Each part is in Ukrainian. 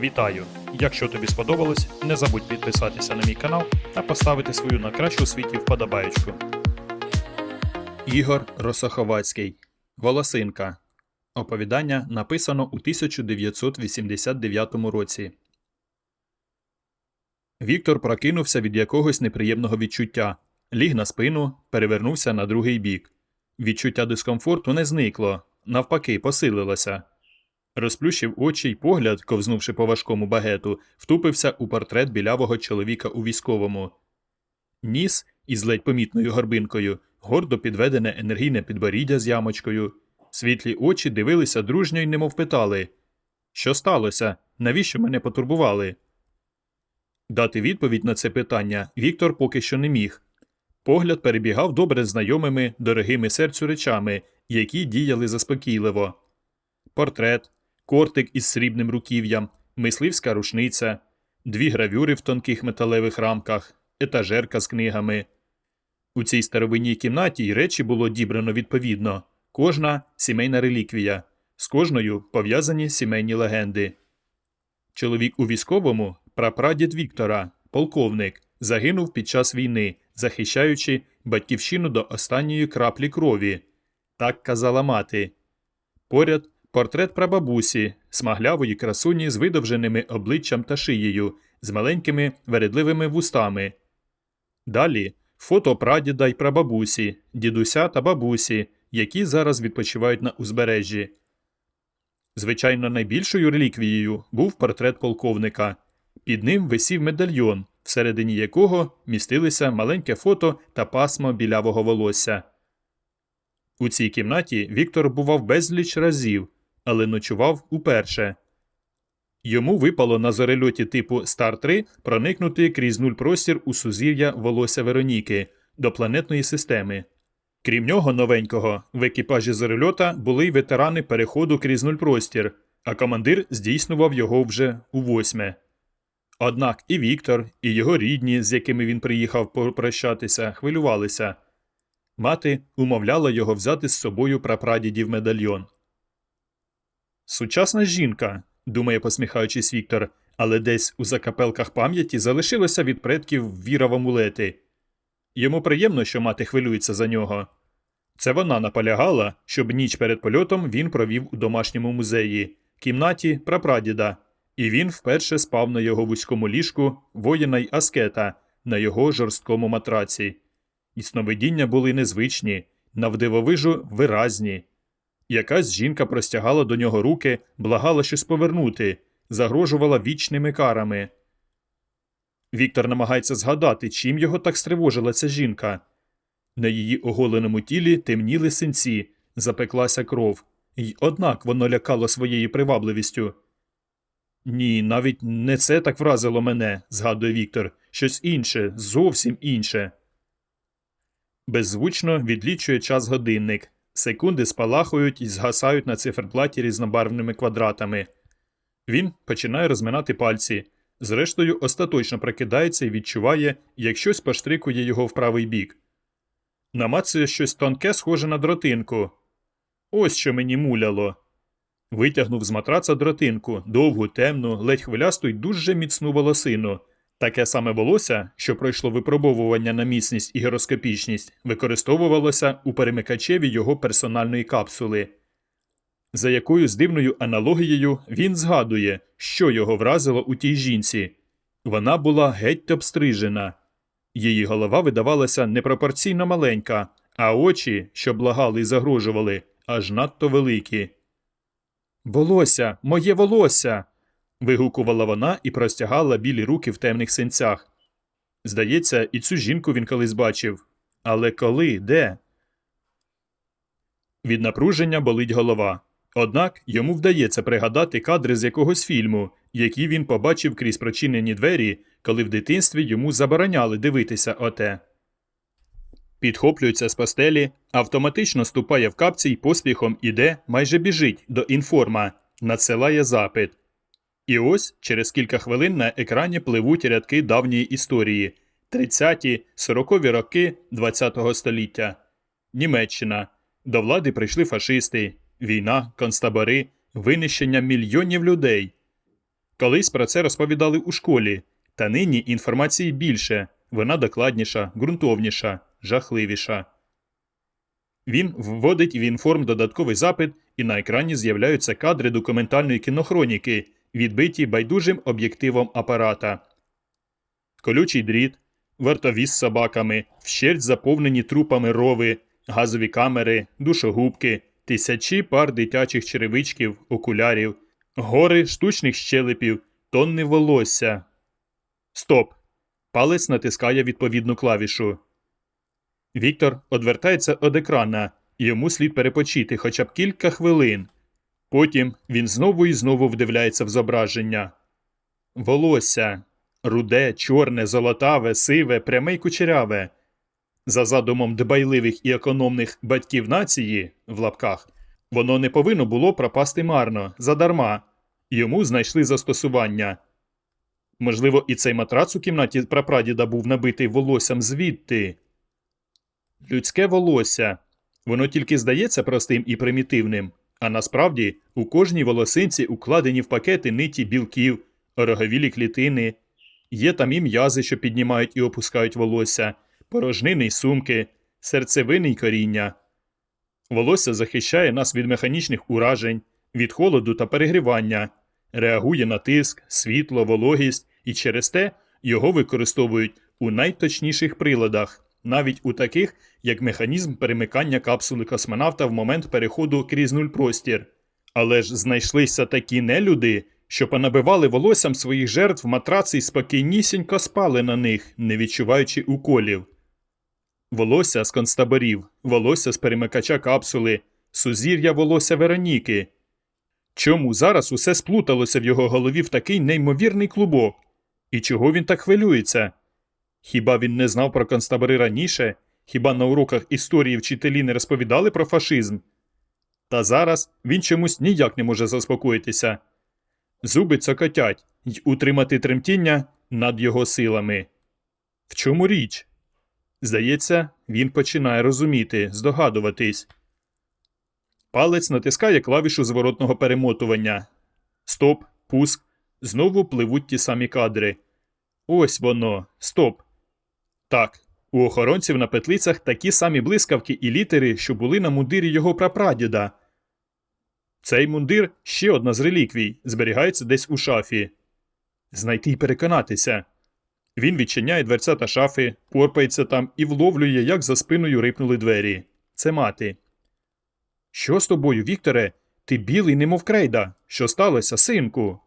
Вітаю! Якщо тобі сподобалось, не забудь підписатися на мій канал та поставити свою на кращу світі вподобаєчку. Ігор Росоховацький. Волосинка. Оповідання написано у 1989 році. Віктор прокинувся від якогось неприємного відчуття, ліг на спину, перевернувся на другий бік. Відчуття дискомфорту не зникло, навпаки, посилилося. Розплющив очі й погляд, ковзнувши по важкому багету, втупився у портрет білявого чоловіка у військовому. Ніс із ледь помітною горбинкою, гордо підведене енергійне підборіддя з ямочкою. Світлі очі дивилися дружньо й немов питали Що сталося? Навіщо мене потурбували? Дати відповідь на це питання Віктор поки що не міг. Погляд перебігав добре знайомими, дорогими серцю речами, які діяли заспокійливо. Портрет, кортик із срібним руків'ям, мисливська рушниця, дві гравюри в тонких металевих рамках, етажерка з книгами. У цій старовинній кімнаті й речі було дібрано відповідно, кожна сімейна реліквія, з кожною пов'язані сімейні легенди. Чоловік у військовому прапрадід Віктора, полковник, загинув під час війни, захищаючи батьківщину до останньої краплі крові. Так казала мати. Поряд портрет прабабусі, смаглявої красуні з видовженими обличчям та шиєю, з маленькими вередливими вустами. Далі фото прадіда й прабабусі, дідуся та бабусі, які зараз відпочивають на узбережжі. Звичайно, найбільшою реліквією був портрет полковника. Під ним висів медальйон, всередині якого містилися маленьке фото та пасмо білявого волосся. У цій кімнаті Віктор бував безліч разів, але ночував уперше. Йому випало на зорельоті типу Стар 3 проникнути крізь нуль простір у сузір'я волосся Вероніки до планетної системи. Крім нього, новенького, в екіпажі зорельота були й ветерани переходу крізь нуль простір, а командир здійснював його вже у восьме. Однак і Віктор, і його рідні, з якими він приїхав попрощатися, хвилювалися. Мати умовляла його взяти з собою прапрадідів медальйон. Сучасна жінка, думає, посміхаючись Віктор, але десь у закапелках пам'яті залишилося від предків віра в амулети. Йому приємно, що мати хвилюється за нього. Це вона наполягала, щоб ніч перед польотом він провів у домашньому музеї, кімнаті прапрадіда, і він вперше спав на його вузькому ліжку воїна й аскета на його жорсткому матраці. І сновидіння були незвичні, навдивовижу виразні. Якась жінка простягала до нього руки, благала щось повернути, загрожувала вічними карами. Віктор намагається згадати, чим його так стривожила ця жінка. На її оголеному тілі темніли синці, запеклася кров, й однак воно лякало своєю привабливістю. Ні, навіть не це так вразило мене, згадує Віктор, щось інше, зовсім інше. Беззвучно відлічує час годинник. Секунди спалахують і згасають на циферблаті різнобарвними квадратами. Він починає розминати пальці. Зрештою, остаточно прокидається і відчуває, як щось поштрикує його в правий бік. Намацує щось тонке, схоже на дротинку. Ось що мені муляло. Витягнув з матраца дротинку, довгу, темну, ледь хвилясту й дуже міцну волосину. Таке саме волосся, що пройшло випробовування на міцність і гіроскопічність, використовувалося у перемикачеві його персональної капсули. За якою з дивною аналогією він згадує, що його вразило у тій жінці. Вона була геть обстрижена. Її голова видавалася непропорційно маленька, а очі, що благали й загрожували, аж надто великі. Волосся, моє волосся. Вигукувала вона і простягала білі руки в темних синцях. Здається, і цю жінку він колись бачив. Але коли, де? Від напруження болить голова. Однак йому вдається пригадати кадри з якогось фільму, які він побачив крізь прочинені двері, коли в дитинстві йому забороняли дивитися оте. Підхоплюється з постелі, автоматично ступає в капці й поспіхом іде, майже біжить до інформа, надсилає запит. І ось через кілька хвилин на екрані пливуть рядки давньої історії 30-ті, 40-ві роки ХХ століття. Німеччина. До влади прийшли фашисти, війна, концтабори, винищення мільйонів людей. Колись про це розповідали у школі, та нині інформації більше, вона докладніша, ґрунтовніша, жахливіша. Він вводить в інформ додатковий запит, і на екрані з'являються кадри документальної кінохроніки, відбиті байдужим об'єктивом апарата. Колючий дріт, вартові з собаками, вщерть заповнені трупами рови, газові камери, душогубки, тисячі пар дитячих черевичків, окулярів, гори штучних щелепів, тонни волосся. Стоп. Палець натискає відповідну клавішу. Віктор одвертається від екрана, йому слід перепочити хоча б кілька хвилин. Потім він знову і знову вдивляється в зображення. Волосся руде, чорне, золотаве, сиве, пряме й кучеряве. За задумом дбайливих і економних батьків нації в лапках, воно не повинно було пропасти марно, задарма. Йому знайшли застосування. Можливо, і цей матрац у кімнаті прапрадіда був набитий волоссям звідти. Людське волосся. Воно тільки здається простим і примітивним, а насправді у кожній волосинці укладені в пакети ниті білків, ороговілі клітини. Є там і м'язи, що піднімають і опускають волосся, порожнини й сумки, серцевини й коріння. Волосся захищає нас від механічних уражень, від холоду та перегрівання, реагує на тиск, світло, вологість, і через те його використовують у найточніших приладах, навіть у таких, як механізм перемикання капсули космонавта в момент переходу крізь нульпростір. Але ж знайшлися такі нелюди, що понабивали волоссям своїх жертв матраці й спокійнісінько спали на них, не відчуваючи уколів. Волосся з концтаборів, волосся з перемикача капсули, сузір'я волосся Вероніки. Чому зараз усе сплуталося в його голові в такий неймовірний клубок? І чого він так хвилюється? Хіба він не знав про концтабори раніше? Хіба на уроках історії вчителі не розповідали про фашизм? Та зараз він чомусь ніяк не може заспокоїтися. Зуби цокотять й утримати тремтіння над його силами. В чому річ? Здається, він починає розуміти, здогадуватись. Палець натискає клавішу зворотного перемотування. Стоп, пуск. Знову пливуть ті самі кадри. Ось воно. Стоп. Так, у охоронців на петлицях такі самі блискавки і літери, що були на мундирі його прапрадіда. Цей мундир ще одна з реліквій, зберігається десь у шафі. Знайти й переконатися. Він відчиняє дверцята шафи, порпається там і вловлює, як за спиною рипнули двері. Це мати. Що з тобою, Вікторе? Ти білий, немов крейда. Що сталося, синку?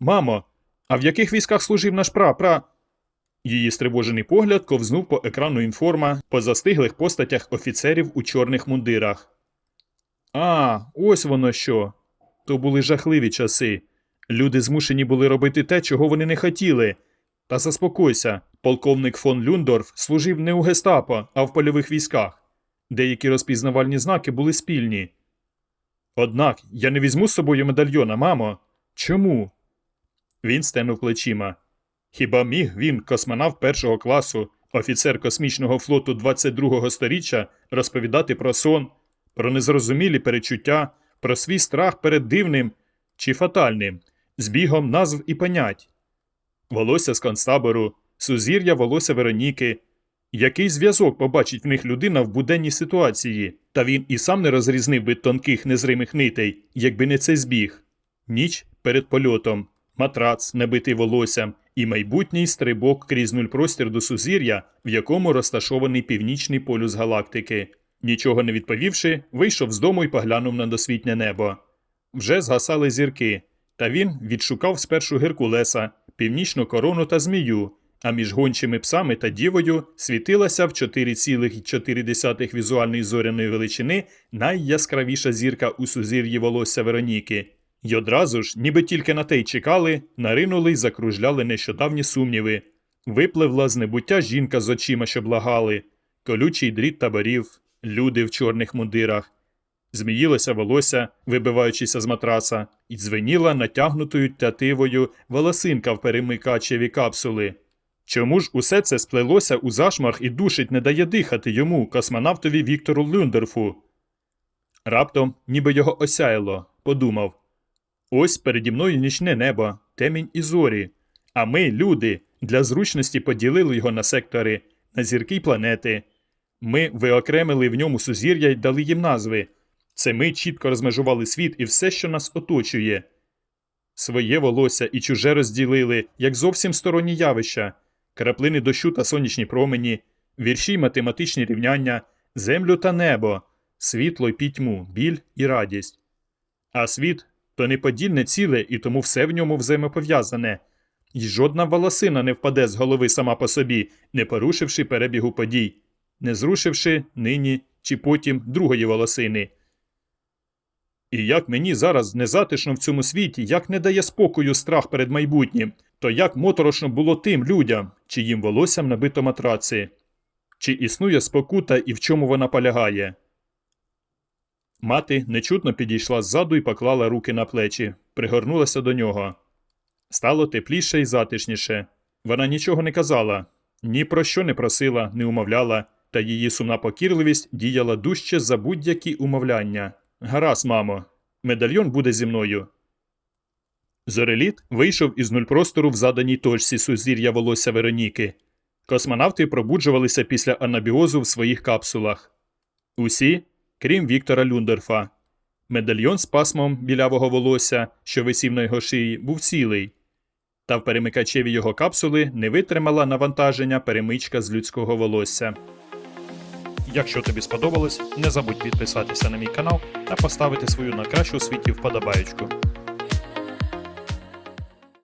Мамо, а в яких військах служив наш прапра? Її стривожений погляд ковзнув по екрану інформа по застиглих постатях офіцерів у чорних мундирах. А, ось воно що. То були жахливі часи. Люди змушені були робити те, чого вони не хотіли. Та заспокойся, полковник фон Люндорф служив не у гестапо, а в польових військах. Деякі розпізнавальні знаки були спільні. Однак я не візьму з собою медальйона, мамо. Чому? Він стенув плечима. Хіба міг він, космонавт першого класу, офіцер космічного флоту 22-го сторіччя, розповідати про сон, про незрозумілі перечуття, про свій страх перед дивним чи фатальним, збігом назв і понять? Волосся з концтабору, сузір'я волосся Вероніки. Який зв'язок побачить в них людина в буденній ситуації, та він і сам не розрізнив би тонких незримих нитей, якби не цей збіг. Ніч перед польотом, матрац, набитий волоссям, і майбутній стрибок крізь нульпростір до сузір'я, в якому розташований північний полюс галактики. Нічого не відповівши, вийшов з дому і поглянув на досвітнє небо. Вже згасали зірки, та він відшукав спершу Геркулеса, північну корону та змію, а між гончими псами та дівою світилася в 4,4 візуальної зоряної величини найяскравіша зірка у сузір'ї волосся Вероніки. Й одразу ж, ніби тільки на те й чекали, наринули й закружляли нещодавні сумніви. Випливла з небуття жінка з очима, що благали, колючий дріт таборів, люди в чорних мундирах. Зміїлося волосся, вибиваючися з матраса, і дзвеніла натягнутою тятивою волосинка в перемикачеві капсули. Чому ж усе це сплелося у зашмах і душить не дає дихати йому, космонавтові Віктору Люндерфу? Раптом, ніби його осяяло, подумав Ось переді мною нічне небо, темінь і зорі. А ми, люди, для зручності поділили його на сектори, на зірки й планети. Ми виокремили в ньому сузір'я й дали їм назви. Це ми чітко розмежували світ і все, що нас оточує. Своє волосся і чуже розділили, як зовсім сторонні явища, краплини дощу та сонячні промені, вірші й математичні рівняння, землю та небо, світло й пітьму, біль і радість. А світ то неподільне ціле, і тому все в ньому взаємопов'язане. І жодна волосина не впаде з голови сама по собі, не порушивши перебігу подій, не зрушивши нині чи потім другої волосини. І як мені зараз незатишно в цьому світі, як не дає спокою страх перед майбутнім, то як моторошно було тим людям, чиїм волоссям набито матраци, чи існує спокута і в чому вона полягає. Мати нечутно підійшла ззаду і поклала руки на плечі, пригорнулася до нього. Стало тепліше і затишніше. Вона нічого не казала, ні про що не просила, не умовляла, та її сумна покірливість діяла дужче за будь-які умовляння. Гаразд, мамо, медальйон буде зі мною. Зореліт вийшов із нульпростору в заданій точці сузір'я волосся Вероніки. Космонавти пробуджувалися після анабіозу в своїх капсулах. Усі, крім Віктора Люндерфа. Медальйон з пасмом білявого волосся, що висів на його шиї, був цілий. Та в перемикачеві його капсули не витримала навантаження перемичка з людського волосся. Якщо тобі сподобалось, не забудь підписатися на мій канал та поставити свою на кращу світі вподобаєчку.